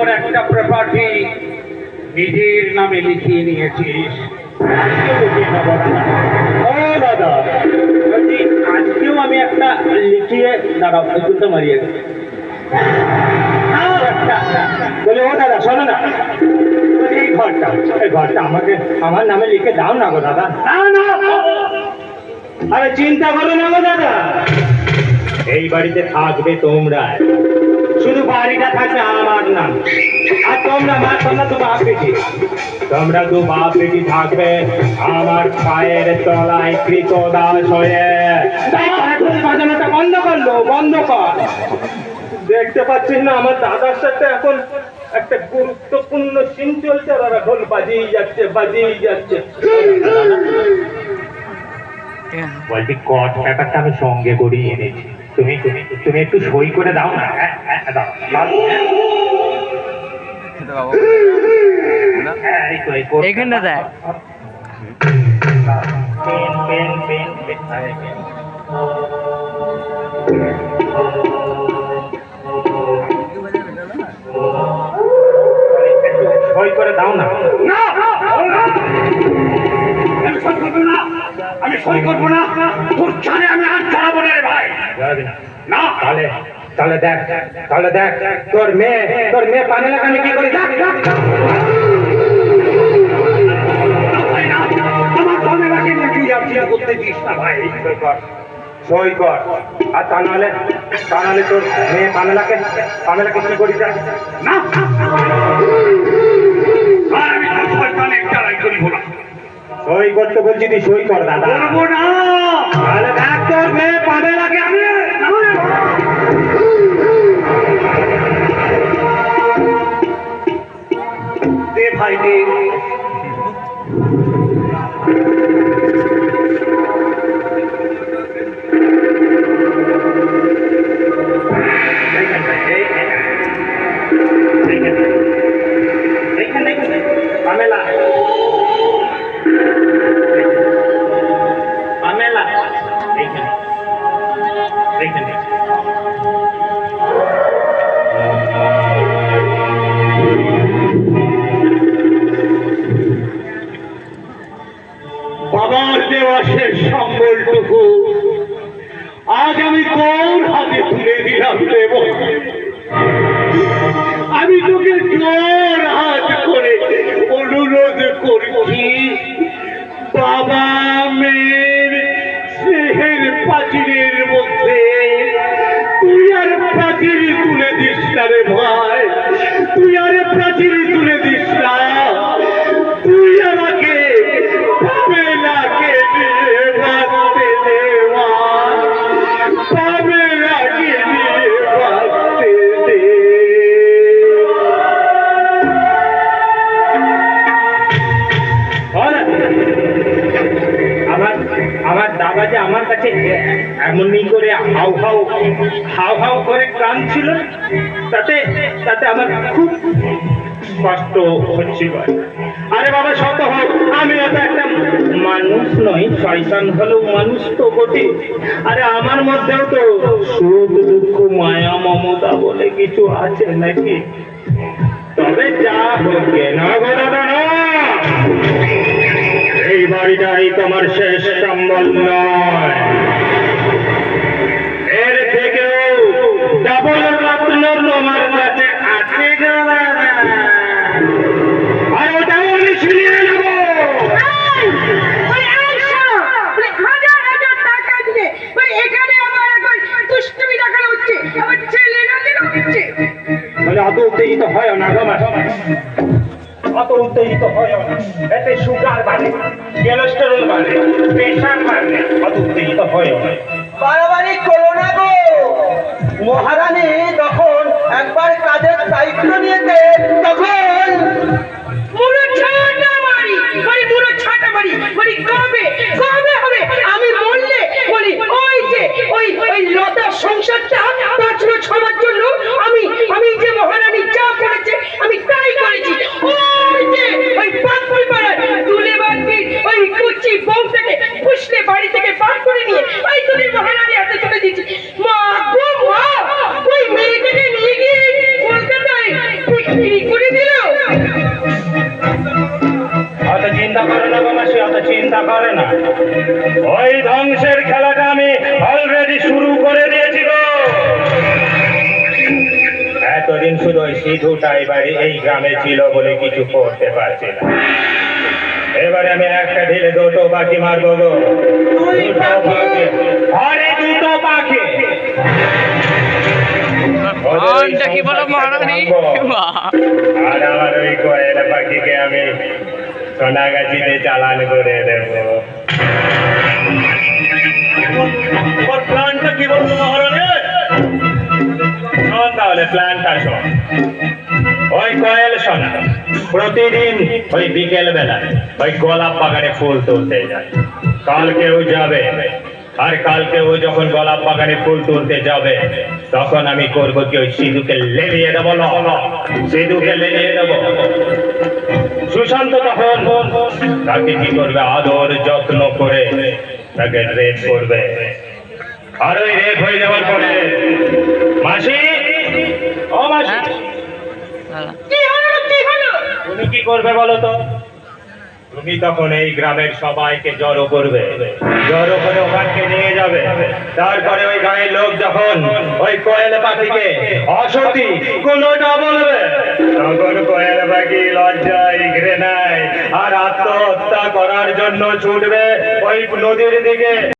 পর একটা প্রপার্টি নিজের নামে লিখিয়ে নিয়েছিস। আজকেও আমি একটা লিখিয়ে দাঁড়াও দুটো মারিয়ে। বলে, ও দাদা, শোনো না। এই ঘরটা এই ঘরটা আমাকে, আমার নামে লিখে দাও না গো দাদা। আরে চিন্তা করো না গো দাদা। এই বাড়িতে থাকবে তোমরা বাড়িটা আমার নাম। আর তোমরা মা, তোমরা তো বাপ বেটি। তোমরা দু বাপ বেটি থাকবে আমার পায়ের তলায় কৃত দাস হয়ে বাজানোটা বন্ধ করল, বন্ধ কর। দেখতে পাচ্ছিস না, আমার দাদার সাথে এখন একটা গুরুত্বপূর্ণ সিন চলছে আর ঢোল বাজিয়ে যাচ্ছে বাজিয়ে যাচ্ছে। বলছি কট ব্যাপারটা আমি সঙ্গে করেই এনেছি। তুমি তুমি তুমি একটু সই করে দাও না। হ্যাঁ, হ্যাঁ, দাও, দাও, হ্যাঁ। এইখানটা দেখ। Pen pen pen pen pen. একটু সই করে দাও না। আমি সই করব না। তোর জানে আমি না রে ভাই। না। না তাহলে তাহলে দেখ তাহলে দেখ তোর মেয়ে তোর মেয়ে পানে লাগানে কি করে? দেখ দেখ, দেখ। সই কর আর তা নাহলে তা নাহলে তোর মেয়ে পামেলাকে পামেলাকে কি করি? দেখ না। আর আমি তোর শয়তানে চালাই করিব না। সই করতে বলছি তুই সই কর দাদা। না। তাহলে দেখ তোর মেয়ে পামেলাকে আমি দে ভাই আমার কাছে এমনই করে হাউ হাউ হাউ হাউ করে কাঁদছিল তাতে তাতে আমার খুব কষ্ট হচ্ছিল। আরে বাবা, শত হোক আমি তো একটা মানুষ নই, শয়তান হলেও মানুষ তো বটে। আরে আমার মধ্যেও তো সুখ, দুঃখ, মায়া, মমতা বলে কিছু আছে নাকি? তবে যা হোক না গো দাদা বাড়িটাই তোমার শেষ সম্বল নয়। এর থেকেও ডাবল রত্ন তোমার কাছে আছে আর ওটাও আমি নেব। বলে অত উত্তেজিত হয় না গো মা অত উত্তেজিত হয় না। এতে সুগার বাড়ে কোলেস্টেরল বাড়ে প্রেশার বাড়ে, অত উত্তেজিত হয় না। বাড়াবাড়ি করো গো। মহারানী যখন একবার কাজের দায়িত্ব নিয়েছে তখন করে দিল? অত চিন্তা করে না গো অত চিন্তা করে না। ওই ধ্বংসের খেলাটা আমি অলরেডি শুরু করে দিয়েছি গো। এতদিন শুধু ওই সিধুটাই বাড়ি এই গ্রামে ছিল বলে কিছু করতে পারছি না। এবারে আমি একটা ঢিলে দুটো পাখি মারবো গো। দুটো পাখি কি বলো মহারানী? আর আমার ওই কয়লা পাখিকে আমি সোনাগাছিতে চালান করে দেবো। প্ল্যানটা কি বলব মহারানী? শোন তাহলে প্ল্যানটা শোন। ওই কয়েল সোনা প্রতিদিন ওই বিকেল বেলা ওই গোলাপ বাগানে ফুল তুলতে যায়। কালকেও যাবে। আর কালকে ও যখন গোলাপ বাগানে ফুল তুলতে যাবে তখন আমি করব কি ওই সিধুকে লেলিয়ে দেবো সিধুকে লেলিয়ে দেবো। সুশান্ত তখন তাকে কি করবে? আদর যত্ন করে তাকে রেপ করবে। আর ওই রেপ হয়ে যাওয়ার পরে মাসি? ও মাসি? দাদা। কি হলো? কি হলো? তুমি কি করবে বলো তো? তুমি তখন এই গ্রামের সবাইকে জড়ো করবে। জড়ো করে ওখানকে নিয়ে যাবে। তারপরে ওই গায়ের লোক যখন ওই কোয়েল পাখিকে, অসতি, কোনোটা বলবে? তখন কোয়েল পাখি লজ্জায় ঘিরে নেয় আর আত্মহত্যা করার জন্য ছুটবে ওই নদীর দিকে।